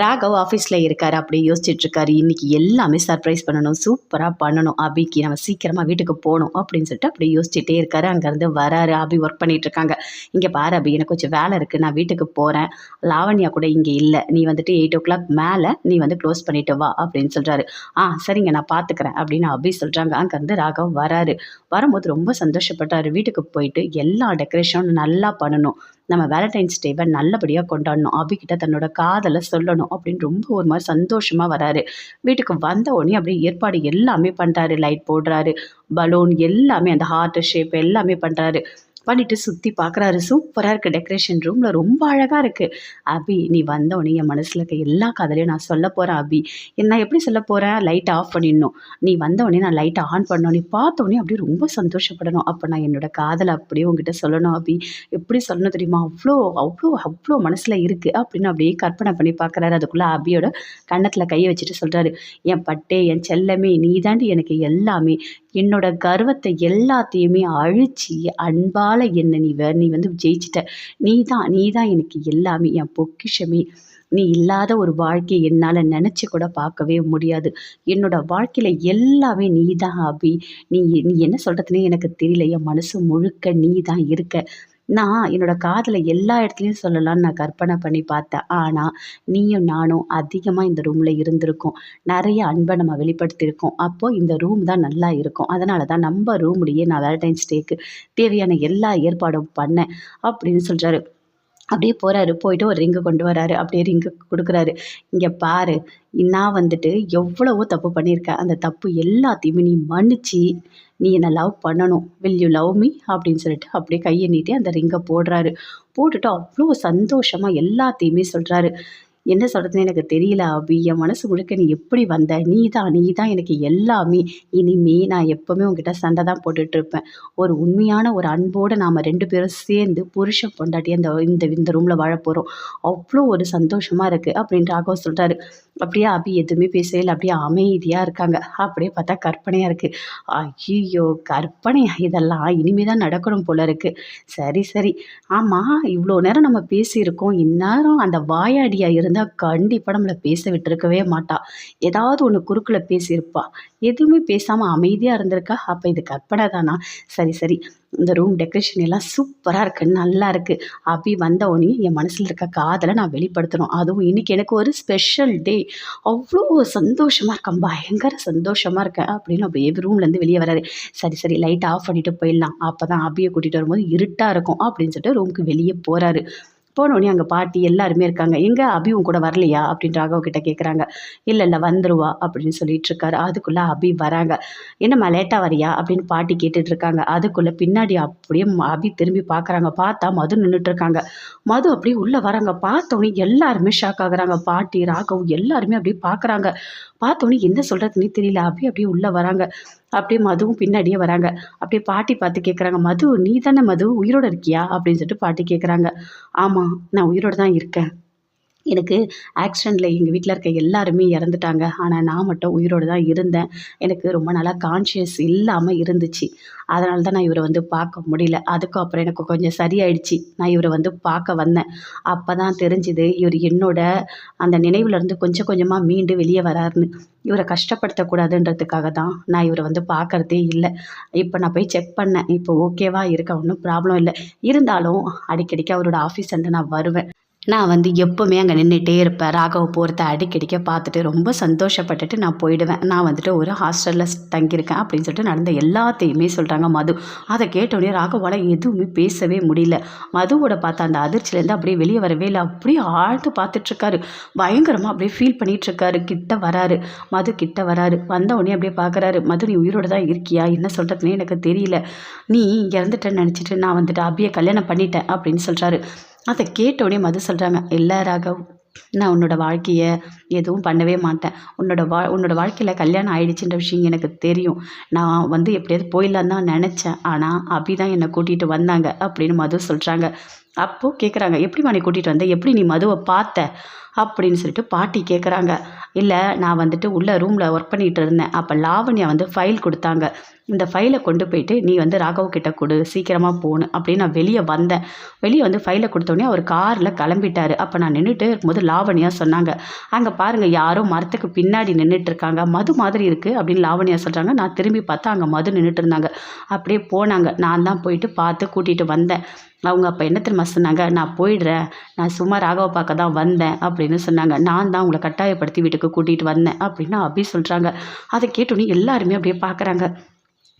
ராகவ் ஆஃபீஸில் இருக்கார் அப்படியே யோசிச்சுட்டு இருக்காரு இன்றைக்கி எல்லாமே சர்ப்ரைஸ் பண்ணணும் சூப்பராக பண்ணணும். அபிக்கு நம்ம சீக்கிரமாக வீட்டுக்கு போகணும் அப்படின்னு சொல்லிட்டு அப்படியே யோசிச்சுட்டே இருக்காரு. அங்கேருந்து வராரு அபி ஒர்க் பண்ணிகிட்ருக்காங்க இருக்காங்க இங்கே பாரு அபி எனக்கு கொஞ்சம் வேலை இருக்குது நான் வீட்டுக்கு போகிறேன் லாவண்யா கூட இங்கே இல்லை. நீ வந்துட்டு எயிட் ஓ கிளாக் மேலே நீ வந்து க்ளோஸ் பண்ணிட்டு வா அப்படின்னு சொல்கிறாரு ஆ சரிங்க நான் பார்த்துக்கிறேன் அப்படின்னு அபி சொல்கிறாங்க அங்கேருந்து ராகவ் வராரு. வரும்போது ரொம்ப சந்தோஷப்பட்டார். வீட்டுக்கு போயிட்டு எல்லா டெக்கரேஷனும் நல்லா பண்ணணும். நம்ம வேலண்டைன்ஸ் டேவை நல்லபடியாக கொண்டாடணும். அபிகிட்ட தன்னோட காதலை சொல்லணும் அப்படின்னு ரொம்ப ஒரு மாதிரி சந்தோஷமாக வராரு. வீட்டுக்கு வந்த உடனே அப்படியே ஏற்பாடு எல்லாமே பண்ணுறாரு லைட் போடுறாரு. பலூன் எல்லாமே அந்த ஹார்ட் ஷேப் எல்லாமே பண்ணுறாரு பண்ணிட்டு சுற்றி பார்க்குறாரு சூப்பராக இருக்குது டெக்கரேஷன் ரூமில் ரொம்ப அழகாக இருக்குது அபி நீ வந்தவொடனே என் மனசில் இருக்க எல்லா கதையிலையும் நான் சொல்ல போகிறேன் அபி. நான் எப்படி சொல்ல போகிறேன் லைட்டை ஆஃப் பண்ணிடணும். நீ வந்தவொடனே நான் லைட்டை ஆன் பண்ணணும். நீ பார்த்தோடனே அப்படியே ரொம்ப சந்தோஷப்படணும். அப்போ நான் என்னோட காதலை அப்படியே உங்ககிட்ட சொல்லணும் அபி. எப்படி சொல்லணும் தெரியுமா? அவ்வளோ அவ்வளோ அவ்வளோ மனசில் இருக்குது அப்படின்னு அப்படியே கற்பனை பண்ணி பார்க்குறாரு அதுக்குள்ளே அபியோட கன்னத்தில் கையை வச்சுட்டு சொல்கிறாரு என் பட்டே என் செல்லமே நீ தாண்டி எனக்கு எல்லாமே. என்னோட கர்வத்தை எல்லாத்தையுமே அழிச்சு அன்பால் என்ன நீ வே நீ வந்து ஜெயிச்சிட்ட. நீ தான் நீ தான் எனக்கு எல்லாமே என் பொக்கிஷமே. நீ இல்லாத ஒரு வாழ்க்கையை என்னால் நினச்சி கூட பார்க்கவே முடியாது. என்னோட வாழ்க்கையில் எல்லாமே நீ தான் அபி. நீ நீ என்ன சொல்கிறதுனே எனக்கு தெரியல. என் மனசு முழுக்க நீ தான் இருக்க. நான் என்னோட காதில் எல்லா இடத்துலையும் சொல்லலாம்னு நான் கற்பனை பண்ணி பார்த்தேன். ஆனால் நீயும் நானும் அதிகமாக இந்த ரூமில் இருந்திருக்கோம். நிறைய அன்பை நம்ம வெளிப்படுத்தியிருக்கோம். அப்போது இந்த ரூம் தான் நல்லா இருக்கும். அதனால தான் நம்ம ரூம்லேயே நான் வேலண்டைன்ஸ் டேக்கு தேவையான எல்லா ஏற்பாடும் பண்ணேன் அப்படின்னு சொல்கிறாரு அப்படியே போகிறாரு போயிட்டு ஒரு ரிங்கு கொண்டு வராரு. அப்படியே ரிங்கு கொடுக்குறாரு. இங்கே பாரு நான் வந்துட்டு எவ்வளவோ தப்பு பண்ணியிருக்கேன். அந்த தப்பு எல்லாத்தையுமே நீ மன்னிச்சு நீ என்னை லவ் பண்ணணும். வில் யூ லவ் மீ அப்படின்னு சொல்லிட்டு அப்படியே கையை நீட்டி அந்த ரிங்கை போடுறாரு. போட்டுட்டு அவ்வளோ சந்தோஷமாக எல்லாத்தையுமே சொல்கிறாரு என்ன சொல்கிறதுன்னு எனக்கு தெரியல அபி. என் மனசு முழுக்க நீ எப்படி வந்த? நீ தான் நீ தான் எனக்கு எல்லாமே. இனிமே நான் எப்போவுமே உங்ககிட்ட சண்டை தான் போட்டுட்ருப்பேன் ஒரு உண்மையான ஒரு அன்போடு நாம் ரெண்டு பேரும் சேர்ந்து புருஷன் பொண்டாட்டி அந்த இந்த இந்த ரூமில் வாழ போகிறோம் அவ்வளோ ஒரு சந்தோஷமாக இருக்குது அப்படின்னு ராகவ் சொல்கிறாரு அப்படியே அபி எதுவுமே பேசவே இல்லை. அப்படியே அமைதியாக இருக்காங்க. அப்படியே பார்த்தா கற்பனையாக இருக்குது ஐயோ கற்பனையா? இதெல்லாம் இனிமே தான் நடக்கணும் போல இருக்குது சரி சரி. ஆமாம் இவ்வளோ நேரம் நம்ம பேசியிருக்கோம். இந்நேரம் அந்த வாயாடியாக இருந்து இருந்தால் கண்டிப்பாக நம்மளை பேச விட்டுருக்கவே மாட்டா. ஏதாவது ஒன்று குறுக்கில் பேசியிருப்பா. எதுவுமே பேசாமல் அமைதியாக இருந்திருக்கா? அப்போ இது கற்பனை தானா? சரி சரி. இந்த ரூம் டெக்கரேஷன் எல்லாம் சூப்பராக இருக்குது நல்லா இருக்குது அப்படி வந்த உடனே என் மனசில் இருக்க காதலை நான் வெளிப்படுத்தணும். அதுவும் இன்றைக்கி எனக்கு ஒரு ஸ்பெஷல் டே அவ்வளோ சந்தோஷமாக இருக்கேன் பயங்கர சந்தோஷமாக இருக்கேன் அப்படின்னு அப்படியே ரூம்லேருந்து வெளியே வராரு. சரி சரி. லைட் ஆஃப் பண்ணிவிட்டு போயிடலாம். அப்போ தான் அபியை கூட்டிகிட்டு வரும்போது இருட்டாக இருக்கும். அப்படின்னு சொல்லிட்டு ரூமுக்கு வெளியே போகிறாரு போனோடனே அங்கே பாட்டி எல்லாருமே இருக்காங்க. எங்கே அபிவும் கூட வரலையா? அப்படின்னு ராகவ் கிட்ட கேட்குறாங்க இல்லை இல்லை வந்துருவா அப்படின்னு சொல்லிட்டு இருக்காரு. அதுக்குள்ளே அபி வராங்க. என்னம்மா லேட்டாக வரியா? அப்படின்னு பாட்டி கேட்டுட்டு இருக்காங்க. அதுக்குள்ளே பின்னாடி அப்படியே அபி திரும்பி பார்க்குறாங்க பார்த்தா மது நின்றுட்டு இருக்காங்க. மது அப்படியே உள்ளே வராங்க. பார்த்தோன்னே எல்லாருமே ஷாக் ஆகுறாங்க. பாட்டி ராகவ் எல்லாருமே அப்படியே பார்க்குறாங்க பார்த்தோன்னே என்ன சொல்கிறதுனே தெரியல. அப்படியே அப்படியே உள்ளே வராங்க. அப்படியே மதுவும் பின்னாடியே வராங்க. அப்படியே பாட்டி பார்த்து கேட்குறாங்க மது நீ தானே மது? உயிரோடு இருக்கியா? அப்படின்னு சொல்லிட்டு பாட்டி கேட்குறாங்க ஆமாம் நான் உயிரோட தான் இருக்கேன். எனக்கு ஆக்சிடெண்ட்டில் எங்கள் வீட்டில் இருக்க எல்லாருமே இறந்துட்டாங்க. ஆனால் நான் மட்டும் உயிரோடு தான் இருந்தேன். எனக்கு ரொம்ப நாளாக கான்ஷியஸ் இல்லாமல் இருந்துச்சு. அதனால தான் நான் இவரை வந்து பார்க்க முடியல. அதுக்கும் அப்புறம் எனக்கு கொஞ்சம் சரியாயிடுச்சு. நான் இவரை வந்து பார்க்க வந்தேன். அப்போ தான் தெரிஞ்சுது இவர் என்னோட அந்த நினைவுலேருந்து கொஞ்சம் கொஞ்சமாக மீண்டு வெளியே வராருன்னு. இவரை கஷ்டப்படுத்தக்கூடாதுன்றதுக்காக தான் நான் இவரை வந்து பார்க்கறதே இல்லை. இப்போ நான் போய் செக் பண்ணேன். இப்போ ஓகேவா இருக்க? ஒன்றும் ப்ராப்ளம் இல்லை. இருந்தாலும் அடிக்கடிக்கு அவரோட ஆஃபீஸ் வந்து நான் வருவேன். நான் வந்து எப்போவுமே அங்கே நின்றுட்டே இருப்பேன். ராகவ போகிறத அடிக்கடிக்க பார்த்துட்டு ரொம்ப சந்தோஷப்பட்டுட்டு நான் போயிடுவேன். நான் வந்துட்டு ஒரு ஹாஸ்டலில் தங்கியிருக்கேன் அப்படின்னு சொல்லிட்டு நடந்த எல்லாத்தையுமே சொல்கிறாங்க மது. அதை கேட்டோடனே ராகவால் எதுவுமே பேசவே முடியல. மதுவோட பார்த்த அந்த அதிர்ச்சியிலேருந்து அப்படியே வெளியே வரவே இல்லை. அப்படியே ஆழ்ந்து பார்த்துட்ருக்காரு. பயங்கரமாக அப்படியே ஃபீல் பண்ணிகிட்ருக்காரு கிட்ட வராரு. மது கிட்ட வராரு. வந்தவுடனே அப்படியே பார்க்குறாரு. மது நீ உயிரோட தான் இருக்கியா? என்ன சொல்கிறதுனே எனக்கு தெரியல. நீ இறந்துட்டேன்னு நினச்சிட்டு நான் வந்துட்டு அப்படியே கல்யாணம் பண்ணிட்டேன் அப்படின்னு சொல்கிறாரு அதை கேட்ட உடனே மது சொல்கிறாங்க இல்லை ராகவ் நான் உன்னோட வாழ்க்கையை எதுவும் பண்ணவே மாட்டேன். உன்னோட வா உன்னோட வாழ்க்கையில் கல்யாணம் ஆயிடுச்சுன்ற விஷயம் எனக்கு தெரியும். நான் வந்து எப்படியாவது போயிடலான்னு தான் நினச்சேன். ஆனால் அபி தான் என்னை கூட்டிகிட்டு வந்தாங்க அப்படின்னு மது சொல்கிறாங்க அப்போது கேட்குறாங்க எப்படி நீ கூட்டிகிட்டு வந்த? எப்படி நீ மதுவை பார்த்த? அப்படின்னு சொல்லிட்டு பாட்டி கேட்குறாங்க இல்லை நான் வந்துட்டு உள்ளே ரூமில் ஒர்க் பண்ணிகிட்டு இருந்தேன். அப்போ லாவண்யா வந்து ஃபைல் கொடுத்தாங்க. இந்த ஃபைலை கொண்டு போயிட்டு நீ வந்து ராகவ் கிட்ட கொடு சீக்கிரமாக போகணும் அப்படின்னு நான் வெளியே வந்தேன். வெளியே வந்து ஃபைலை கொடுத்தோடனே அவர் காரில் கிளம்பிட்டார். அப்போ நான் நின்றுட்டு இருக்கும்போது லாவண்யா சொன்னாங்க. அங்கே பாருங்கள் யாரோ மரத்துக்கு பின்னாடி நின்றுட்டு இருக்காங்க. மது மாதிரி இருக்குது அப்படின்னு லாவண்யா சொல்கிறாங்க நான் திரும்பி பார்த்தா அங்கே மது நின்றுட்டு இருந்தாங்க. அப்படியே போனாங்க. நான் தான் போயிட்டு பார்த்து கூட்டிகிட்டு வந்தேன். அவங்க அப்போ என்ன திரும்ப சொன்னாங்க? நான் போயிடுறேன். நான் சும்மா ராகவ பார்க்க தான் வந்தேன் அப்படின்னு சொன்னாங்க. நான் தான் உங்களை கட்டாயப்படுத்தி வீட்டுக்கு கூட்டிகிட்டு வந்தேன் அப்படின்னு அபி சொல்கிறாங்க அதை கேட்டோன்னே எல்லாருமே அப்படியே பார்க்குறாங்க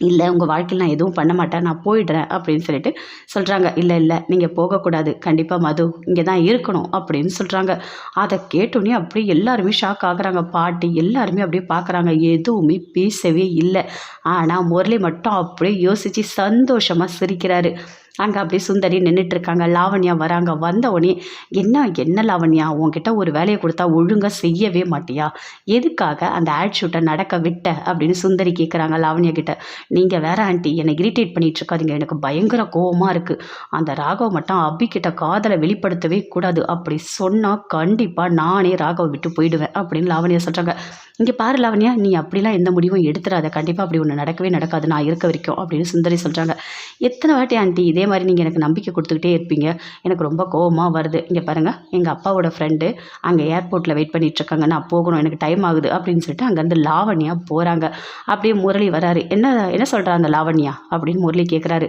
இல்லை உங்கள் வாழ்க்கையில் நான் எதுவும் பண்ண மாட்டேன் நான் போயிடுறேன் அப்படின்னு சொல்லிட்டு சொல்கிறாங்க இல்லை இல்லை நீங்கள் போகக்கூடாது. கண்டிப்பாக மது இங்கே தான் இருக்கணும் அப்படின்னு சொல்கிறாங்க அதை கேட்டோன்னே அப்படியே எல்லாருமே ஷாக் ஆகுறாங்க. பாட்டி எல்லாருமே அப்படியே பார்க்குறாங்க எதுவுமே பேசவே இல்லை. ஆனால் முரளி மட்டும் அப்படியே யோசித்து சந்தோஷமாக சிரிக்கிறாரு. அங்கே அப்படியே சுந்தரி நின்றுட்டு இருக்காங்க லாவண்யா வராங்க. வந்த உடனே என்ன என்ன லாவண்யா? உன்கிட்ட ஒரு வேலையை கொடுத்தா ஒழுங்காக செய்யவே மாட்டியா? எதுக்காக அந்த ஆட் ஷூட்டை நடக்க விட்ட? அப்படின்னு சுந்தரி கேட்குறாங்க லாவண்யா கிட்ட. நீங்கள் வேற ஆண்டி என்னை இரிட்டேட் பண்ணிகிட்ருக்காதீங்க எனக்கு பயங்கர கோவமாக இருக்குது அந்த ராகவ் மட்டும் அபிக்கிட்ட காதலை வெளிப்படுத்தவே கூடாது. அப்படி சொன்னால் கண்டிப்பாக நானே ராகவ் விட்டு போயிடுவேன். அப்படின்னு லாவண்யா சொல்கிறாங்க இங்கே பாரு லாவண்யா நீ அப்படிலாம் எந்த முடிவும் எடுத்துடாத கண்டிப்பாக அப்படி ஒன்று நடக்கவே நடக்காது. நான் இருக்க வரைக்கும் அப்படின்னு சுந்தரி சொல்கிறாங்க எத்தனை வாட்டி ஆண்டி இதே மாதிரி நீங்கள் எனக்கு நம்பிக்கை கொடுத்துக்கிட்டே இருப்பீங்க. எனக்கு ரொம்ப கோவமாக வருது. இங்கே பாருங்கள் எங்கள் அப்பாவோட ஃப்ரெண்டு அங்கே ஏர்போர்ட்டில் வெயிட் பண்ணிகிட்ருக்காங்க நான் போகணும் எனக்கு டைம் ஆகுது அப்படின்னு சொல்லிட்டு அங்கேருந்து லாவண்யா போகிறாங்க அப்படியே முரளி வராரு. என்ன என்ன சொல்கிறா அந்த லாவண்யா? அப்படின்னு முரளி கேட்குறாரு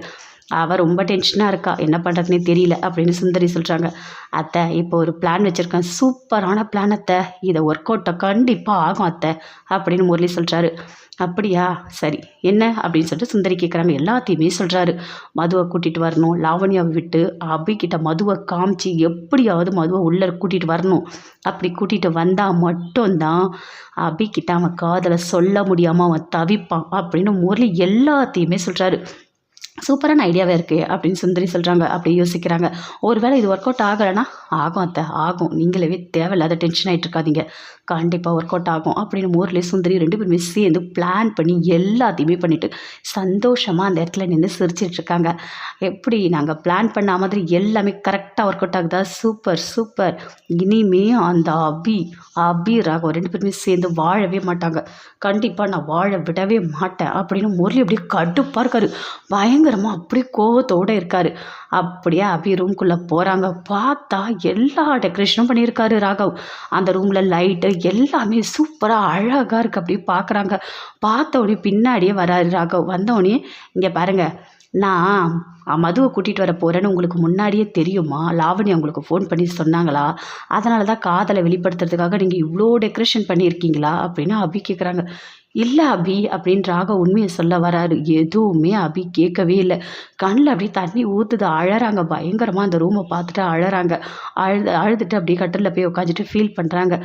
அவள் ரொம்ப டென்ஷனாக இருக்கா? என்ன பண்ணுறதுனே தெரியல அப்படின்னு சுந்தரி சொல்கிறாங்க அத்தை இப்போ ஒரு பிளான் வச்சுருக்கேன். சூப்பரான பிளான் அத்தை. இதை ஒர்க் அவுட்டை கண்டிப்பாக ஆகும் அத்தை அப்படின்னு முரளி சொல்கிறாரு அப்படியா? சரி என்ன? அப்படின்னு சொல்லிட்டு சுந்தரி கேட்குறாங்க எல்லாத்தையுமே சொல்கிறாரு மதுவை கூட்டிகிட்டு வரணும். லாவண்யாவை விட்டு அபிக்கிட்ட மதுவை காமிச்சு எப்படியாவது மதுவை உள்ளே கூட்டிகிட்டு வரணும். அப்படி கூட்டிகிட்டு வந்தால் மட்டும்தான் அபிக்கிட்ட அவன் காதலை சொல்ல முடியாமல் அவன் தவிப்பான் அப்படின்னு முரளி எல்லாத்தையுமே சொல்கிறாரு சூப்பரான ஐடியாவே இருக்குது அப்படின்னு சுந்தரி சொல்கிறாங்க அப்படி யோசிக்கிறாங்க. ஒருவேளை இது ஒர்க் அவுட் ஆகலைன்னா ஆகும் அத்தை ஆகும். நீங்களே தேவையில்லாத டென்ஷன் ஆகிட்டு இருக்காதீங்க. கண்டிப்பாக ஒர்க் அவுட் ஆகும். அப்படின்னு மோர்லேயே சுந்தரி ரெண்டு பேருமே சேர்ந்து பிளான் பண்ணி எல்லாத்தையுமே பண்ணிவிட்டு சந்தோஷமாக அந்த இடத்துல நின்று சிரிச்சிட்ருக்காங்க எப்படி நாங்கள் பிளான் பண்ண மாதிரி எல்லாமே கரெக்டாக ஒர்க் அவுட் ஆகுதா? Super super. இனிமே அந்த அபி அபி ராகம் ரெண்டு பேருமே சேர்ந்து வாழவே மாட்டாங்க. கண்டிப்பாக நான் வாழ விடவே மாட்டேன் அப்படின்னு முரளி அப்படியே கடுப்பாக இருக்காரு. பயங்கரமாக அப்படியே கோவத்தோடு இருக்கார். அப்படியே அபி ரூம்குள்ளே போகிறாங்க பார்த்தா எல்லா டெக்கரேஷனும் பண்ணியிருக்காரு ராகவ். அந்த ரூமில் லைட்டு எல்லாமே சூப்பராக அழகாக இருக்குது அப்படி பார்க்குறாங்க பார்த்த உடனே பின்னாடியே வராரு ராகவ். வந்தோடனே இங்கே பாருங்கள் நான் மதுவை கூட்டிகிட்டு வர போகிறேன்னு உங்களுக்கு முன்னாடியே தெரியுமா? லாவணி உங்களுக்கு ஃபோன் பண்ணி சொன்னாங்களா? அதனால தான் காதலை வெளிப்படுத்துறதுக்காக நீங்கள் இவ்வளோ டெக்கரேஷன் பண்ணியிருக்கீங்களா? அப்படின்னு அபி கேட்குறாங்க இல்லை அபி அப்படின்னு ராக உண்மையை சொல்ல வராரு. எதுவுமே அபி கேட்கவே இல்லை. கண்ணில் அப்படியே தண்ணி ஊற்றுது அழறாங்க. பயங்கரமாக அந்த ரூமை பார்த்துட்டு அழறாங்க. அழுது அழுதுட்டு அப்படியே கட்டிலில் போய் உட்காந்துட்டு ஃபீல் பண்ணுறாங்க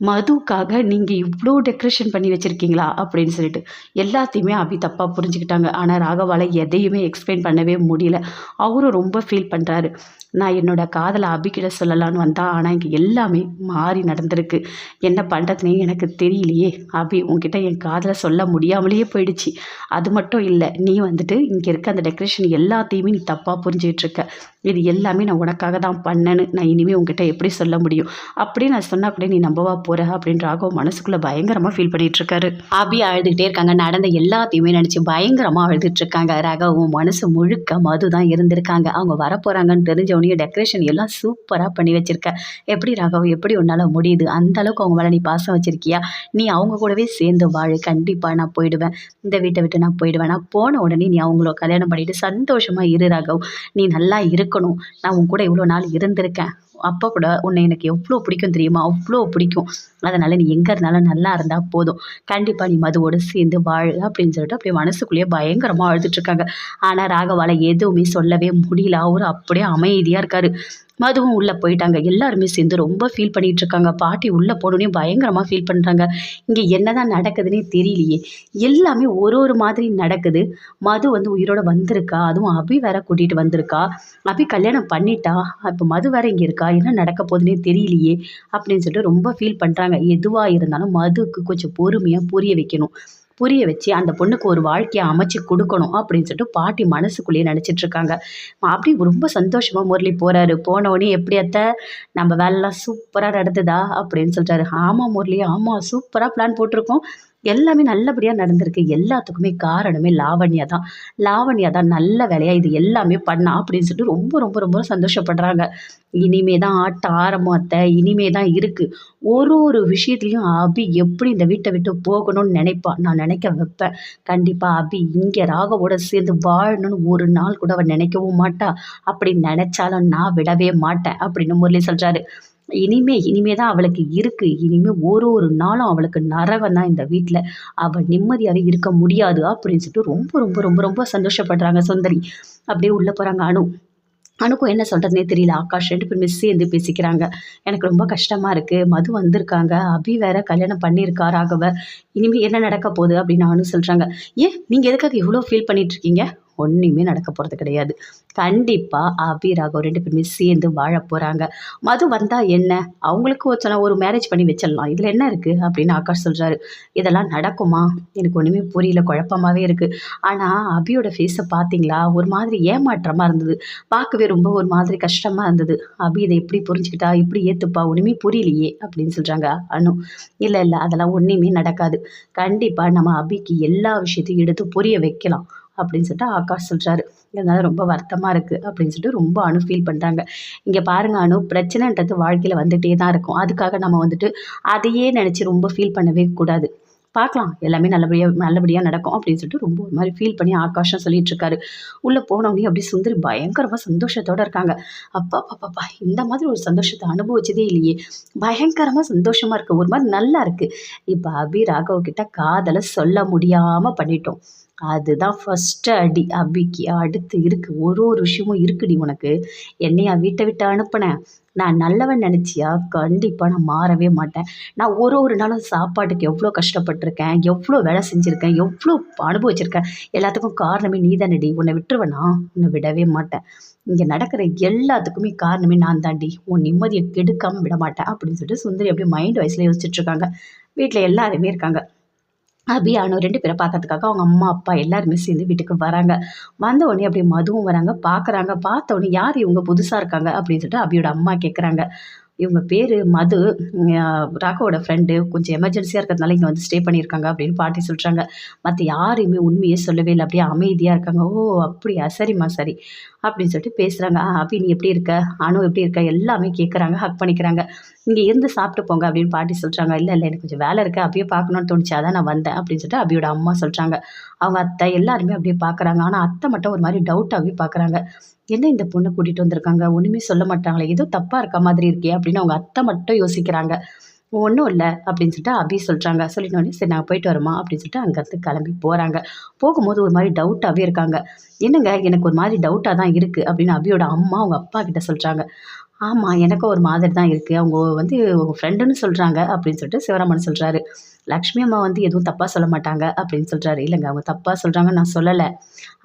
மதுக்காக நீங்கள் இவ்வளோ டெக்கரேஷன் பண்ணி வச்சுருக்கீங்களா? அப்படின்னு சொல்லிட்டு. எல்லாத்தையுமே அபி தப்பாக புரிஞ்சுக்கிட்டாங்க. ஆனால் ராகவால் எதையுமே எக்ஸ்பிளைன் பண்ணவே முடியல. அவரும் ரொம்ப ஃபீல் பண்ணுறாரு நான் என்னோடய காதலை அபிக்கிட்ட சொல்லலான்னு வந்தால் ஆனால் இங்கே எல்லாமே மாறி நடந்திருக்கு. என்ன பண்ணுறதுனே எனக்கு தெரியலையே. அபி உங்ககிட்ட என் காதலை சொல்ல முடியாமலேயே போயிடுச்சு. அது மட்டும் இல்லை நீ வந்துட்டு இங்கே இருக்க அந்த டெக்கரேஷன் எல்லாத்தையுமே நீ தப்பாக புரிஞ்சிகிட்ருக்க இது எல்லாமே நான் உனக்காக தான் பண்ணேன்னு நான் இனிமேல் உங்ககிட்ட எப்படி சொல்ல முடியும்? அப்படியே நான் சொன்னால் கூட நீ நம்பவா போகிற அப்படின்ற ராகவ் மனசுக்குள்ளே பயங்கரமாக ஃபீல் பண்ணிகிட்ருக்காரு அபி அழுதுகிட்டே இருக்காங்க. நடந்த எல்லாத்தையுமே நினச்சி பயங்கரமாக அழுதுட்ருக்காங்க ராகவும் மனசு முழுக்க மது தான் இருந்திருக்காங்க. அவங்க வரப்போகிறாங்கன்னு தெரிஞ்சவனையும் டெக்கரேஷன் எல்லாம் சூப்பராக பண்ணி வச்சுருக்க. எப்படி ராகவ் எப்படி உன்னால் முடியுது? அந்த அளவுக்கு அவங்க மேலே நீ பாசம் வச்சுருக்கியா? நீ அவங்க கூடவே சேர்ந்து வாழு. கண்டிப்பாக நான் போயிடுவேன். இந்த வீட்டை விட்டு நான் போயிடுவேன். நான் போன உடனே நீ அவங்கள கல்யாணம் பண்ணிவிட்டு சந்தோஷமாக இரு ராகவ். நீ நல்லா இரு. இருக்கணும். நான் உன் கூட இவ்வளோ நாள் இருந்திருக்கேன். அப்போ கூட உன்னை எனக்கு எவ்வளோ பிடிக்கும் தெரியுமா? அவ்வளோ பிடிக்கும். அதனால் நீ எங்கே இருந்தாலும் நல்லா இருந்தால் போதும். கண்டிப்பாக நீ மதுவோடு சேர்ந்து வாழு அப்படின்னு சொல்லிட்டு அப்படியே மனசுக்குள்ளேயே பயங்கரமாக அழுதுட்ருக்காங்க ஆனால் ராகவால் எதுவுமே சொல்லவே முடியல. அவர் அப்படியே அமைதியாக இருக்கார். மதுவும் உள்ளே போயிட்டாங்க. எல்லாருமே சேர்ந்து ரொம்ப ஃபீல் பண்ணிகிட்டு இருக்காங்க. பாட்டி உள்ளே போனோடனே பயங்கரமாக ஃபீல் பண்ணுறாங்க இங்கே என்ன தான் நடக்குதுன்னே தெரியலையே. எல்லாமே ஒரு ஒரு மாதிரி நடக்குது. மது வந்து உயிரோட வந்திருக்கா? அதுவும் அபி வேற கூட்டிகிட்டு வந்திருக்கா? அபி கல்யாணம் பண்ணிட்டா? இப்போ மது வேற இங்கே இருக்கா? என்ன நடக்க போகுதுன்னே தெரியலையே அப்படின்னு சொல்லிட்டு ரொம்ப ஃபீல் பண்ணுறாங்க எதுவாக இருந்தாலும் மதுக்கு கொஞ்சம் பொறுமையாக புரிய வைக்கணும். புரிய வச்சு அந்த பொண்ணுக்கு ஒரு வாழ்க்கையை அமைச்சு கொடுக்கணும் அப்படின்னு சொல்லிட்டு பாட்டி மனசுக்குள்ளேயே நினச்சிட்டு இருக்காங்க. அப்படி ரொம்ப சந்தோஷமாக முரளி போகிறாரு போனவொடனே எப்படி அத்தை? நம்ம வேலைலாம் சூப்பராக நடந்துதா? அப்படின்னு சொல்லிட்டாரு ஆமாம் முரளி ஆமாம் சூப்பராக பிளான் போட்டிருக்கோம். எல்லாமே நல்லபடியாக நடந்திருக்கு. எல்லாத்துக்குமே காரணமே லாவண்யா தான். லாவண்யா தான் நல்ல வேலையாக இது எல்லாமே பண்ணா அப்படின்னு சொல்லிட்டு ரொம்ப ரொம்ப ரொம்ப சந்தோஷப்படுறாங்க. இனிமே தான் ஆட்ட ஆரம்பம் அத்தை. இனிமே தான் இருக்குது ஒரு ஒரு விஷயத்துலையும் அபி எப்படி இந்த வீட்டை விட்டு போகணும்னு நினைப்பான் நான் நினைக்க வைப்பேன். கண்டிப்பாக அபி இங்கே ராகவோட சேர்ந்து வாழணும்னு ஒரு நாள் கூட அவன் நினைக்கவும் மாட்டா. அப்படி நினச்சாலும் நான் விடவே மாட்டேன் அப்படின்னு முரளி சொல்கிறாரு இனிமே இனிமே தான் அவளுக்கு இருக்குது இனிமே ஒரு ஒரு நாளும் அவளுக்கு நரகம் தான் இந்த வீட்டில் அவள் நிம்மதியாகவே இருக்க முடியாது அப்படின்னு சொல்லிட்டு ரொம்ப ரொம்ப ரொம்ப ரொம்ப சந்தோஷப்படுறாங்க சுந்தரி. அப்படியே உள்ளே போகிறாங்க அனு. அனுக்கும் என்ன சொல்கிறதுனே தெரியல. ஆகாஷ் ரெண்டு பேருமே சேர்ந்து பேசிக்கிறாங்க. எனக்கு ரொம்ப கஷ்டமாக இருக்குது மது வந்திருக்காங்க. அபி வேற கல்யாணம் பண்ணியிருக்கா ராகவ. இனிமேல் என்ன நடக்க போகுது அப்படின்னு அனு சொல்கிறாங்க ஏன் நீங்கள் எதுக்காக இவ்வளோ ஃபீல் பண்ணிகிட்ருக்கீங்க ஒன்றுமே நடக்க போகிறது கிடையாது. கண்டிப்பாக அபி ராகவ் ரெண்டு பேருமே சேர்ந்து வாழ போகிறாங்க மது வந்தால் என்ன? அவங்களுக்கு ஒரு ஒரு மேரேஜ் பண்ணி வச்சிடலாம். இதில் என்ன இருக்குது அப்படின்னு ஆகாஷ் சொல்கிறாரு இதெல்லாம் நடக்குமா? எனக்கு ஒன்றுமே புரியல. குழப்பமாகவே இருக்குது ஆனால் அபியோட ஃபேஸை பார்த்தீங்களா ஒரு மாதிரி ஏமாற்றமாக இருந்தது. பார்க்கவே ரொம்ப ஒரு மாதிரி கஷ்டமாக இருந்தது. அபி இதை எப்படி புரிஞ்சுக்கிட்டா? இப்படி ஏற்றுப்பா ஒன்றுமே புரியலையே அப்படின்னு சொல்கிறாங்க அனு. இல்லை இல்லை அதெல்லாம் ஒன்றுமே நடக்காது. கண்டிப்பாக நம்ம அபிக்கு எல்லா விஷயத்தையும் எடுத்து புரிய வைக்கலாம். அப்படின்னு சொல்லிட்டு ஆகாஷ் சொல்கிறாரு இதனால் ரொம்ப வருத்தமாக இருக்குது அப்படின்னு சொல்லிட்டு ரொம்ப அணு ஃபீல் பண்ணுறாங்க இங்கே பாருங்கள் அணு பிரச்சனைன்றது வாழ்க்கையில் வந்துகிட்டே தான் இருக்கும். அதுக்காக நம்ம வந்துட்டு அதையே நினச்சி ரொம்ப ஃபீல் பண்ணவே கூடாது. பார்க்கலாம் எல்லாமே நல்லபடியாக நல்லபடியாக நடக்கும் அப்படின்னு சொல்லிட்டு ரொம்ப ஒரு மாதிரி ஃபீல் பண்ணி ஆகாஷம் சொல்லிட்டு இருக்காரு. உள்ளே போனவனே அப்படி சுந்தரி பயங்கரமாக சந்தோஷத்தோடு இருக்காங்க. அப்பா பாப்பாப்பா இந்த மாதிரி ஒரு சந்தோஷத்தை அனுபவிச்சதே இல்லையே. பயங்கரமாக சந்தோஷமாக இருக்குது ஒரு மாதிரி நல்லா இருக்குது இப்போ அபி ராகவ் கிட்ட காதலை சொல்ல முடியாமல் பண்ணிட்டோம். அதுதான் ஃபஸ்ட்டு அடி. அபிக்கு அடுத்து இருக்குது ஒரு ஒரு விஷயமும் இருக்குடி உனக்கு. என்னையா வீட்டை விட்டு அனுப்புனேன் நான் நல்லவன் நினச்சியா? கண்டிப்பாக நான் மாறவே மாட்டேன். நான் ஒரு ஒரு நாளும் சாப்பாட்டுக்கு எவ்வளோ கஷ்டப்பட்டிருக்கேன். எவ்வளோ வேலை செஞ்சுருக்கேன். எவ்வளோ அனுபவிச்சிருக்கேன். எல்லாத்துக்கும் காரணமே நீ தானடி உன்னை விட்டுருவேனா உன்னை விடவே மாட்டேன். இங்கே நடக்கிற எல்லாத்துக்குமே காரணமே நான் தாண்டி உன் நிம்மதியை கெடுக்காமல் விட மாட்டேன். அப்படின்னு சொல்லிட்டு சுந்தரி அப்படியே மைண்ட் வயசில் யோசிச்சுட்ருக்காங்க வீட்டில் எல்லாருமே இருக்காங்க. அபி அனு ரெண்டு பேரை பார்க்கறதுக்காக அவங்க அம்மா அப்பா எல்லாருமே சேர்ந்து வீட்டுக்கு வராங்க. வந்த உடனே அப்படியே மதுவும் வராங்க. பார்க்குறாங்க. பார்த்த உடனே யார் இவங்க புதுசாக இருக்காங்க அப்படின்னு சொல்லிட்டு அபியோட அம்மா கேட்குறாங்க இவங்க பேர் மது. ராகவோட ஃப்ரெண்டு கொஞ்சம் எமர்ஜென்சியாக இருக்கிறதுனால இங்கே வந்து ஸ்டே பண்ணியிருக்காங்க அப்படின்னு பாட்டி சொல்கிறாங்க மற்ற யாரையுமே உண்மையே சொல்லவே இல்லை. அப்படியே அமைதியாக இருக்காங்க. ஓ அப்படியா? சரிம்மா சரி. அப்படின்னு சொல்லிட்டு பேசுகிறாங்க அபி நீ எப்படி இருக்க? அணு எப்படி இருக்க? எல்லாமே கேட்குறாங்க ஹக் பண்ணிக்கிறாங்க. இங்கே இருந்து சாப்பிட்டு போங்க அப்படின்னு பாட்டி சொல்கிறாங்க இல்லை இல்லை எனக்கு கொஞ்சம் வேலை இருக்குது அப்படியே பார்க்கணுன்னு தோணுச்சு அதான் நான் வந்தேன் அப்படின்னு சொல்லிட்டு அபியோட அம்மா சொல்கிறாங்க அவங்க அத்தை எல்லாருமே அப்படியே பார்க்குறாங்க. ஆனால் அத்தை மட்டும் ஒரு மாதிரி டவுட்டாகவே பார்க்குறாங்க. என்ன இந்த பொண்ணை கூட்டிகிட்டு வந்திருக்காங்க? ஒன்றுமே சொல்ல மாட்டாங்களே. ஏதோ தப்பாக இருக்க மாதிரி இருக்கே அப்படின்னு அவங்க அத்தை மட்டும் யோசிக்கிறாங்க. ஒன்றும் இல்லை அப்படின்னு சொல்லிட்டு அபி சொல்கிறாங்க சொல்லிட்டோன்னே சரி நாங்கள் போயிட்டு வரோமா அப்படின்னு சொல்லிட்டு அங்கேருந்து கிளம்பி போகிறாங்க போகும்போது ஒரு மாதிரி டவுட்டாகவே இருக்காங்க. என்னங்க எனக்கு ஒரு மாதிரி டவுட்டாக தான் இருக்குது அப்படின்னு அபியோட அம்மா அவங்க அப்பா கிட்ட சொல்கிறாங்க ஆமாம் எனக்கும் ஒரு மாதிரி தான் இருக்குது அவங்க வந்து உங்கள் ஃப்ரெண்டுன்னு சொல்கிறாங்க அப்படின்னு சொல்லிட்டு சிவராமன் சொல்கிறாரு லக்ஷ்மி அம்மா வந்து எதுவும் தப்பாக சொல்ல மாட்டாங்க அப்படின்னு சொல்கிறாரு இல்லைங்க அவங்க தப்பாக சொல்கிறாங்க நான் சொல்லலை.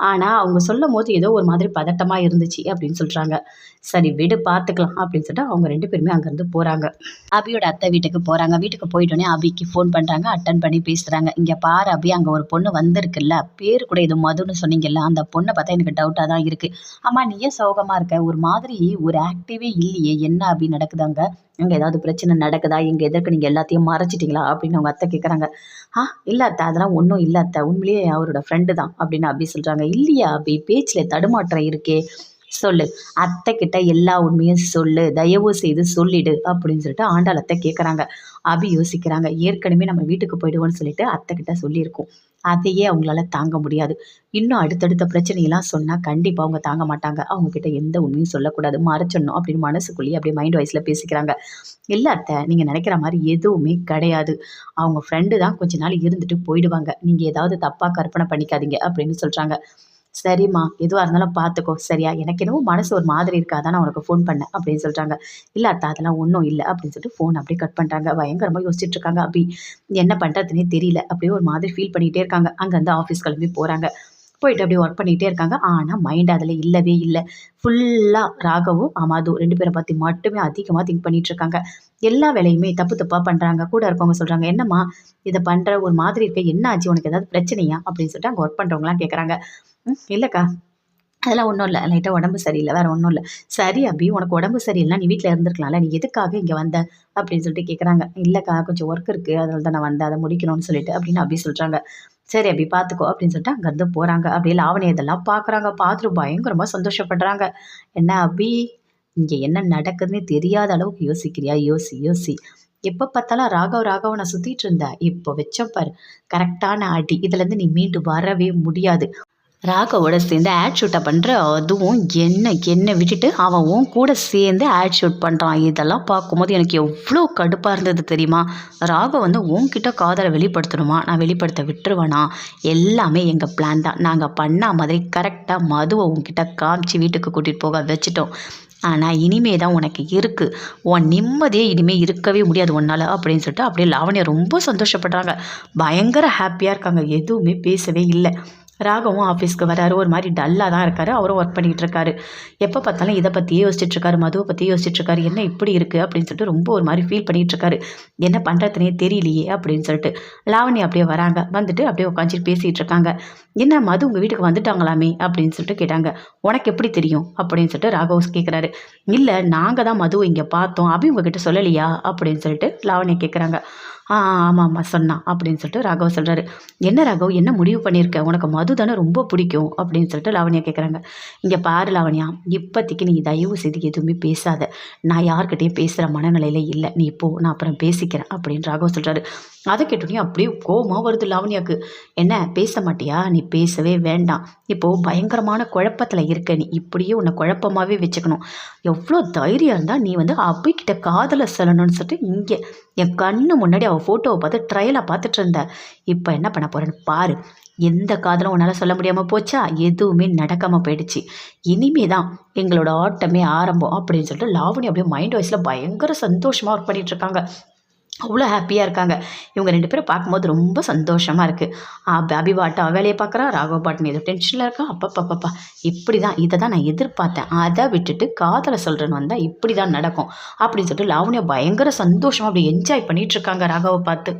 ஆனால் அவங்க சொல்லும் போது ஏதோ ஒரு மாதிரி பதட்டமாக இருந்துச்சு அப்படின்னு சொல்கிறாங்க சரி விடு பார்த்துக்கலாம் அப்படின்னு சொல்லிட்டு அவங்க ரெண்டு பேருமே அங்கேருந்து போகிறாங்க அபியோட அத்தை வீட்டுக்கு போகிறாங்க வீட்டுக்கு போயிட்டோன்னே அபிக்கு ஃபோன் பண்ணுறாங்க அட்டன் பண்ணி பேசுகிறாங்க இங்கே பாரு அபி அங்கே ஒரு பொண்ணு வந்திருக்குல்ல. பேர் கூட எதுவும் மதுன்னு சொன்னீங்கல்ல. அந்த பொண்ணை பார்த்தா எனக்கு டவுட்டாக தான் இருக்குது அம்மா நீயே சோகமாக இருக்க. ஒரு மாதிரி ஒரு ஆக்டிவே இல்லையே என்ன அப்படி நடக்குது அங்கே அங்கே ஏதாவது பிரச்சனை நடக்குதா? எங்கள் எதற்கு நீங்கள் எல்லாத்தையும் மறைச்சிட்டிங்களா? அப்படின்னு அவங்க அத்தை கேட்குறாங்க ஆ இல்லை அத்தை அதெல்லாம் ஒன்றும் இல்லை அத்தை. உண்மையிலேயே அவரோட ஃப்ரெண்டு தான் அப்படின்னு அப்படி சொல்கிறாங்க இல்லையா அப்படி பேச்சில் தடுமாற்றம் இருக்கே சொல்லு. அத்தை கிட்ட எல்லா உண்மையும் சொல்லு. தயவு செய்து சொல்லிடு அப்படின்னு சொல்லிட்டு ஆண்டாளத்தை கேட்குறாங்க அபி யோசிக்கிறாங்க ஏற்கனவே நம்ம வீட்டுக்கு போயிடுவோம்னு சொல்லிட்டு அத்தை கிட்ட சொல்லியிருக்கோம். அதையே அவங்களால தாங்க முடியாது. இன்னும் அடுத்தடுத்த பிரச்சனையெல்லாம் சொன்னால் கண்டிப்பாக அவங்க தாங்க மாட்டாங்க. அவங்கக்கிட்ட எந்த உண்மையும் சொல்லக்கூடாது. மறைச்சிடணும் அப்படின்னு மனசுக்குள்ளேயே அப்படியே மைண்ட் வாய்ஸில் பேசிக்கிறாங்க. இல்லை அத்தை நீங்கள் நினைக்கிற மாதிரி எதுவுமே கிடையாது. அவங்க ஃப்ரெண்டு தான் கொஞ்ச நாள் இருந்துட்டு போயிடுவாங்க. நீங்கள் ஏதாவது தப்பாக கற்பனை பண்ணிக்காதீங்க அப்படின்னு சொல்கிறாங்க சரிம்மா எதுவாக இருந்தாலும் பார்த்துக்கோ சரியா? எனக்கு என்னவோ மனசு ஒரு மாதிரி இருக்கா நான் உனக்கு ஃபோன் பண்ணேன் அப்படின்னு சொல்கிறாங்க இல்லை அத்தா அதெல்லாம் ஒன்றும் இல்லை அப்படின்னு சொல்லிட்டு ஃபோன் அப்படியே கட் பண்ணுறாங்க பயங்கரமாக யோசிச்சுட்டு இருக்காங்க. அப்படி என்ன பண்ணுறதுனே தெரியல. அப்படியே ஒரு மாதிரி ஃபீல் பண்ணிகிட்டே இருக்காங்க. அங்கேருந்து ஆஃபீஸ் கிளம்பி போகிறாங்க போயிட்டு அப்படியே ஒர்க் பண்ணிகிட்டே இருக்காங்க. ஆனால் மைண்ட் அதில் இல்லவே இல்லை. ஃபுல்லாக ராகவும் மது ரெண்டு பேரை பற்றி மட்டுமே அதிகமாக திங்க் பண்ணிகிட்ருக்காங்க இருக்காங்க. எல்லா வேலையுமே தப்பு தப்பாக பண்ணுறாங்க கூட இருக்கவங்க சொல்கிறாங்க என்னம்மா இதை பண்ணுற ஒரு மாதிரி இருக்க என்ன ஆச்சு? உனக்கு ஏதாவது பிரச்சனையா? அப்படின்னு சொல்லிட்டு அங்கே ஒர்க் பண்ணுறவங்களாம் கேட்குறாங்க ம் இல்லைக்கா. அதெல்லாம் ஒன்றும் இல்லை. லைட்டாக உடம்பு சரியில்லை. வேறு ஒன்றும் இல்லை. சரி அப்படி உனக்கு உடம்பு சரியில்லைனா நீ வீட்டில் இருந்திருக்கலாம்ல. நீ எதுக்காக இங்கே வந்த? அப்படின்னு சொல்லிட்டு கேட்குறாங்க இல்லைக்கா கொஞ்சம் ஒர்க் இருக்குது அதனால தான் நான் வந்தேன். அதை முடிக்கணும்னு சொல்லிட்டு அப்படின்னு அப்படி சொல்கிறாங்க சரி அப்படி பார்த்துக்கோ அப்படின்னு சொல்லிட்டு அங்கேருந்து போகிறாங்க அப்படியே லாவணி இதெல்லாம் பார்க்குறாங்க பார்த்துட்டு பயங்கரமாக சந்தோஷப்படுறாங்க. என்ன அபி இங்கே என்ன நடக்குதுன்னே தெரியாத அளவுக்கு யோசிக்கிறியா? யோசி யோசி. எப்போ பார்த்தாலும் ராகவ் ராகவ நான் சுற்றிட்டு இருந்தேன். இப்போ வச்சப்பார் கரெக்டான அடி. இதுலேருந்து நீ மீண்டு வரவே முடியாது. ராகவோட சேர்ந்து ஆட் ஷூட்டை பண்ணுற அதுவும் என்ன என்னை விட்டுட்டு அவன் உன் கூட சேர்ந்து ஆட் ஷூட் பண்ணுறான் இதெல்லாம் பார்க்கும்போது எனக்கு எவ்வளோ கடுப்பாக இருந்தது தெரியுமா? ராகவ் வந்து உன்கிட்ட காதலை வெளிப்படுத்தணுமா? நான் வெளிப்படுத்த விட்டுருவேனா? எல்லாமே எங்கள் பிளான் தான். நாங்கள் பண்ண மாதிரி கரெக்டாக மதுவை உன்கிட்ட காமிச்சு வீட்டுக்கு கூட்டிகிட்டு போக வச்சுட்டோம். ஆனால் இனிமே தான் உனக்கு இருக்குது உன் நிம்மதியே இனிமேல் இருக்கவே முடியாது உன்னால் அப்படின்னு சொல்லிட்டு அப்படியே லாவண்யா ரொம்ப சந்தோஷப்படுறாங்க. பயங்கர ஹாப்பியாக இருக்காங்க. எதுவுமே பேசவே இல்லை. ராகவும் ஆஃபீஸ்க்கு வராரு. ஒரு மாதிரி டல்லாக தான் இருக்காரு. அவரும் ஒர்க் பண்ணிகிட்டு இருக்காரு. எப்போ பார்த்தாலும் இதை பற்றியே யோசிச்சுட்டு இருக்காரு. மதுவை பற்றி யோசிச்சுட்டு இருக்காரு. என்ன இப்படி இருக்குது அப்படின்னு சொல்லிட்டு ரொம்ப ஒரு மாதிரி ஃபீல் பண்ணிகிட்டு இருக்காரு. என்ன பண்ணுறதுனே தெரியலையே அப்படின்னு சொல்லிட்டு லாவணி அப்படியே வராங்க. வந்துட்டு அப்படியே உட்காந்துட்டு பேசிகிட்டு இருக்காங்க. என்ன மது உங்கள் வீட்டுக்கு வந்துட்டாங்களாமே? அப்படின்னு சொல்லிட்டு கேட்டாங்க. உனக்கு எப்படி தெரியும்? அப்படின்னு சொல்லிட்டு ராகவ் கேட்குறாரு இல்லை நாங்கள் தான் மதுவை இங்கே பார்த்தோம். அபி உங்ககிட்ட சொல்லலையா? அப்படின்னு சொல்லிட்டு லாவணியை கேட்குறாங்க ஆ ஆமாம் ஆமாம் சொன்னான். அப்படின்னு சொல்லிட்டு ராகவ் சொல்கிறாரு என்ன ராகவ் என்ன முடிவு பண்ணியிருக்க உனக்கு மது தானே ரொம்ப பிடிக்கும்? அப்படின்னு சொல்லிட்டு லாவணியா கேட்குறாங்க இங்கே பாரு லாவணியா இப்போதைக்கு நீ தயவு செய்து எதுவுமே பேசாத. நான் யார்கிட்டயும் பேசுகிற மனநிலையில் இல்லை. நீ இப்போ நான் அப்புறம் பேசிக்கிறேன். அப்படின்னு ராகவ் சொல்கிறாரு அதை கேட்டோடனே அப்படியே கோபமாக வருது லாவணியாக்கு. என்ன பேச மாட்டியா? நீ பேசவே வேண்டாம். இப்போது பயங்கரமான குழப்பத்தில் இருக்க. நீ இப்படியே உன்னை குழப்பமாகவே வச்சுக்கணும். எவ்வளோ தைரியம் இருந்தால் நீ வந்து அப்பிக்கிட்ட காதலை சொல்லணும்னு சொல்லிட்டு இங்கே. என் கண்ணு முன்னாடி அவள் ஃபோட்டோவை பார்த்து ட்ரையலாக பார்த்துட்டு இருந்த. இப்போ என்ன பண்ண போகிறேன்னு பாரு. எந்த காதலும் உன்னால் சொல்ல முடியாமல் போச்சா? எதுவுமே நடக்காமல் போயிடுச்சு. இனிமே தான் எங்களோட ஆட்டமே ஆரம்பம். அப்படின்னு சொல்லிட்டு லாவணி அப்படியே மைண்ட் வாய்ஸில் பயங்கர சந்தோஷமாக ஒர்க் பண்ணிகிட்டு இருக்காங்க. அவ்வளோ ஹாப்பியாக இருக்காங்க. இவங்க ரெண்டு பேரும் பார்க்கும்போது ரொம்ப சந்தோஷமாக இருக்குது அபி பாட்டா அவ வேலையை பார்க்குறா ராகவ பாட்டு ஏதோ டென்ஷனில் இருக்கா? அப்பப்பப்பப்பா. இப்படி தான் இதை தான் நான் எதிர்பார்த்தேன். அதை விட்டுட்டு காதலை சொல்கிறேன்னு வந்தால் இப்படி தான் நடக்கும். அப்படின்னு சொல்லிட்டு லாவணியா பயங்கர சந்தோஷமாக அப்படி என்ஜாய் பண்ணிகிட்ருக்காங்க ராகவை பார்த்து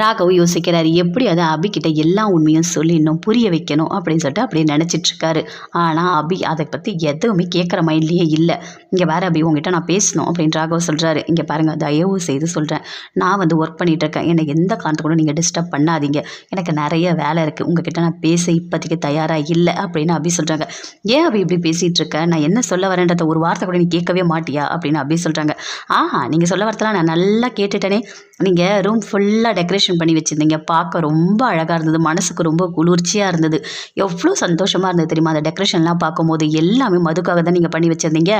ராகவ் யோசிக்கிறாரு எப்படி அதை அபிக்கிட்ட எல்லா உண்மையும் சொல்லி இன்னும் புரிய வைக்கணும்? அப்படின்னு சொல்லிட்டு அப்படியே நினச்சிட்டு இருக்காரு ஆனால் அபி அதை பற்றி எதுவுமே கேட்குற மைண்ட்லேயே இல்லை. இங்கே வேறு அபி உங்ககிட்ட நான் பேசணும் அப்படின்னு ராகவ் சொல்கிறாரு இங்கே பாருங்கள் தயவு செய்து சொல்கிறேன் நான் வந்து ஒர்க் பண்ணிகிட்டு இருக்கேன் என்னை எந்த காரணத்து கூட நீங்கள் டிஸ்டர்ப் பண்ணாதீங்க. எனக்கு நிறைய வேலை இருக்குது உங்ககிட்ட நான் பேச இப்போதைக்கு தயாராக இல்லை அப்படின்னு அபி சொல்கிறாங்க ஏன் அபி இப்படி பேசிகிட்டு இருக்க நான் என்ன சொல்ல வரேன்றத ஒரு வார்த்தை கூட நீ கேட்கவே மாட்டியா? அப்படின்னு அபி சொல்கிறாங்க ஆஹா நீங்கள் சொல்ல வரத்தெல்லாம் நான் நல்லா கேட்டுட்டேனே. நீங்கள் ரூம் ஃபுல்லாக டெக்கரேஷன் பண்ணி வச்சுருந்தீங்க. பார்க்க ரொம்ப அழகாக இருந்தது. மனசுக்கு ரொம்ப குளிர்ச்சியாக இருந்தது. எவ்வளோ சந்தோஷமாக இருந்தது தெரியுமா? அந்த டெக்கரேஷன்லாம் பார்க்கும்போது எல்லாமே மதுக்காக தான் நீங்கள் பண்ணி வச்சுருந்தீங்க.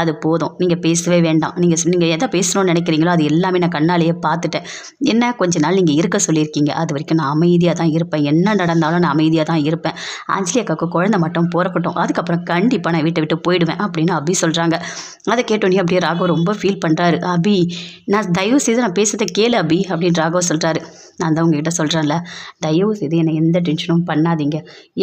அது போதும். நீங்கள் பேசவே வேண்டாம். நீங்கள் நீங்கள் எதை பேசணும்னு நினைக்கிறீங்களோ அது எல்லாமே நான் கண்ணாலேயே பார்த்துட்டேன். என்ன கொஞ்ச நாள் நீங்கள் இருக்க சொல்லியிருக்கீங்க. அது வரைக்கும் நான் அமைதியாக தான் இருப்பேன். என்ன நடந்தாலும் நான் அமைதியாக தான் இருப்பேன். ஆஞ்சலி அக்காவுக்கு குழந்தை மட்டும் பிறக்கட்டும். அதுக்கப்புறம் கண்டிப்பாக நான் வீட்டை விட்டு போயிடுவேன் அப்படின்னு அபி சொல்கிறாங்க அதை கேட்டோன்னே அப்படியே ராகவ் ரொம்ப ஃபீல் பண்ணுறாரு அபி நான் தயவு செய்து நான் பேசுறதை கேளு அபி அப்படின்னு ராகவ் சொல்கிறாரு நான் தான் உங்ககிட்ட சொல்கிறேன்ல தயவு செய்து என்னை எந்த டென்ஷனும் பண்ணாதீங்க.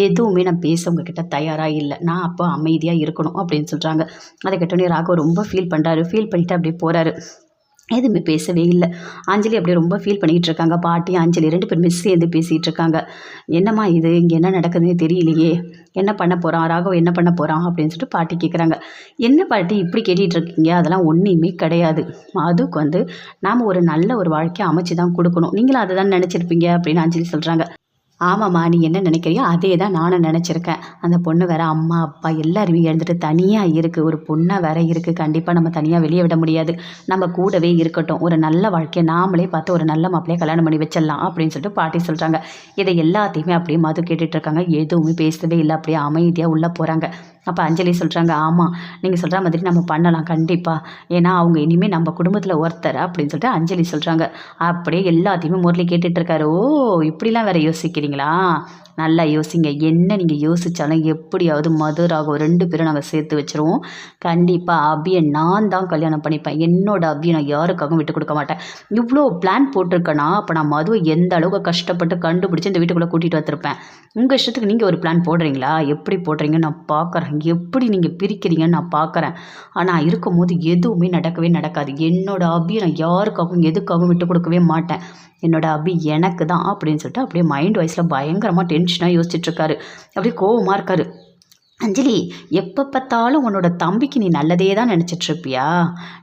எதுவுமே நான் பேச உங்ககிட்ட தயாராக இல்லை. நான் அப்போ அமைதியாக இருக்கணும் அப்படின்னு சொல்கிறாங்க அதை கேட்டோன்னே ராகவ் ரொம்ப ஃபீல் பண்ணுறாரு ஃபீல் பண்ணிவிட்டு அப்படியே போகிறாரு எதுவுமே பேசவே இல்லை. அஞ்சலி அப்படியே ரொம்ப ஃபீல் பண்ணிகிட்டு இருக்காங்க பாட்டி அஞ்சலி ரெண்டு பேருமே சேர்ந்து பேசிகிட்டு இருக்காங்க என்னம்மா இது? இங்கே என்ன நடக்குதுன்னு தெரியலையே. என்ன பண்ண போகிறான் ராகவ் என்ன பண்ண போகிறான் அப்படின்னு சொல்லிட்டு பாட்டி கேட்குறாங்க என்ன பாட்டி இப்படி கேட்டுட்டு இருக்கீங்க அதெல்லாம் ஒன்றுமே கிடையாது. அதுக்கு வந்து நாம் ஒரு நல்ல ஒரு வாழ்க்கையை அமைச்சு தான் கொடுக்கணும். நீங்களும் அதை தான் நினச்சிருப்பீங்க அப்படின்னு அஞ்சலி சொல்கிறாங்க ஆமாம்மா நீ என்ன நினைக்கிறியோ அதே தான் நானும் நினச்சிருக்கேன். அந்த பொண்ணு வேற அம்மா அப்பா எல்லாருமே எழுந்துட்டு தனியாக இருக்குது ஒரு பொண்ணாக வேற இருக்குது கண்டிப்பாக நம்ம தனியாக வெளியே விட முடியாது. நம்ம கூடவே இருக்கட்டும். ஒரு நல்ல வாழ்க்கையை நாமளே பார்த்து ஒரு நல்ல மாப்பிள்ளையை கல்யாணம் பண்ணி வச்சிடலாம் அப்படின்னு சொல்லிட்டு பாட்டி சொல்கிறாங்க இதை எல்லாத்தையுமே அப்படியே மது கேட்டுட்ருக்காங்க எதுவுமே பேசவே இல்லை. அப்படியே அமைதியாக உள்ளே போகிறாங்க அப்போ அஞ்சலி சொல்கிறாங்க ஆமாம் நீங்கள் சொல்கிற மாதிரி நம்ம பண்ணலாம் கண்டிப்பாக ஏன்னா அவங்க இனிமேல் நம்ம குடும்பத்தில் ஒருத்தர் அப்படின்னு சொல்லிட்டு அஞ்சலி சொல்கிறாங்க அப்படியே எல்லாத்தையுமே முரளி கேட்டுட்ருக்காரு ஓ இப்படிலாம் வேறு யோசிக்கிறீங்களா? நல்லா யோசிங்க. என்ன நீங்கள் யோசித்தாலும் எப்படியாவது மதுராகவும் ரெண்டு பேரும் நாங்கள் சேர்த்து வச்சுருவோம். கண்டிப்பாக அபியை நான் தான் கல்யாணம் பண்ணிப்பேன். என்னோட அபியை நான் யாருக்காகவும் விட்டு கொடுக்க மாட்டேன். இவ்வளோ பிளான் போட்டிருக்கேன்னா அப்போ நான் மதுவை எந்த அளவுக்கு கஷ்டப்பட்டு கண்டுபிடிச்சி இந்த வீட்டுக்குள்ளே கூட்டிகிட்டு வந்திருப்பேன்? உங்கள் இஷ்டத்துக்கு நீங்கள் ஒரு பிளான் போடுறீங்களா? எப்படி போடுறீங்கன்னு நான் பார்க்குறேன் எப்படி நீங்கள் பிரிக்கிறீங்கன்னு நான் பார்க்குறேன் ஆனால் இருக்கும்போது எதுவுமே நடக்கவே நடக்காது. என்னோடய அபியை நான் யாருக்காகவும் எதுக்காகவும் விட்டு கொடுக்கவே மாட்டேன். என்னோடய அபி எனக்கு தான் அப்படின்னு சொல்லிட்டு அப்படியே மைண்ட் வைஸில் பயங்கரமாக டென்ஷனாக யோசிச்சுட்ருக்காரு. அப்படியே கோவமாக இருக்காரு. அஞ்சலி எப்போ பார்த்தாலும் உன்னோட தம்பிக்கு நீ நல்லதே தான் நினச்சிட்ருப்பியா?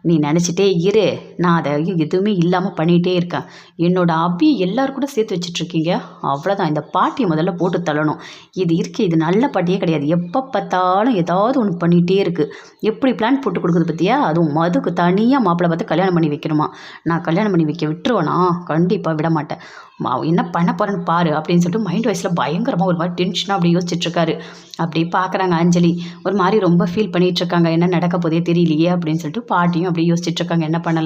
நீ நினச்சிட்டே இரு. நான் அதை எதுவுமே இல்லாமல் பண்ணிகிட்டே இருக்கேன். என்னோட அபி எல்லாரும் கூட சேர்த்து வச்சிட்ருக்கீங்க. அவ்வளோதான் இந்த பாட்டியை முதல்ல போட்டு தள்ளணும். இது இருக்கு. இது நல்ல பாட்டியே கிடையாது. எப்போ பார்த்தாலும் ஏதாவது ஒன்று பண்ணிகிட்டே இருக்குது எப்படி பிளான் போட்டு கொடுக்குது பற்றியா அதுவும் மதுக்கு தனியாக மாப்பிள்ளை பார்த்து கல்யாணம் பண்ணி வைக்கணுமா? நான் கல்யாணம் பண்ணி வைக்க விட்டுருவேனா? கண்டிப்பாக விட மாட்டேன். என்ன பண்ண போகிறேன்னு பாரு அப்படின்னு சொல்லிட்டு மைண்ட் வைஸில் பயங்கரமாக ஒரு மாதிரி டென்ஷனாக அப்படி யோசிச்சுட்ருக்காரு. அப்படியே பார்க்குறாங்க அஞ்சலி. ஒரு மாதிரி ரொம்ப ஃபீல் பண்ணிகிட்ருக்காங்க என்ன நடக்க போதே தெரியலையே அப்படின்னு சொல்லிட்டு பாட்டியும் அப்படியே யோசிச்சுட்ருக்காங்க. என்ன பண்ணலாம்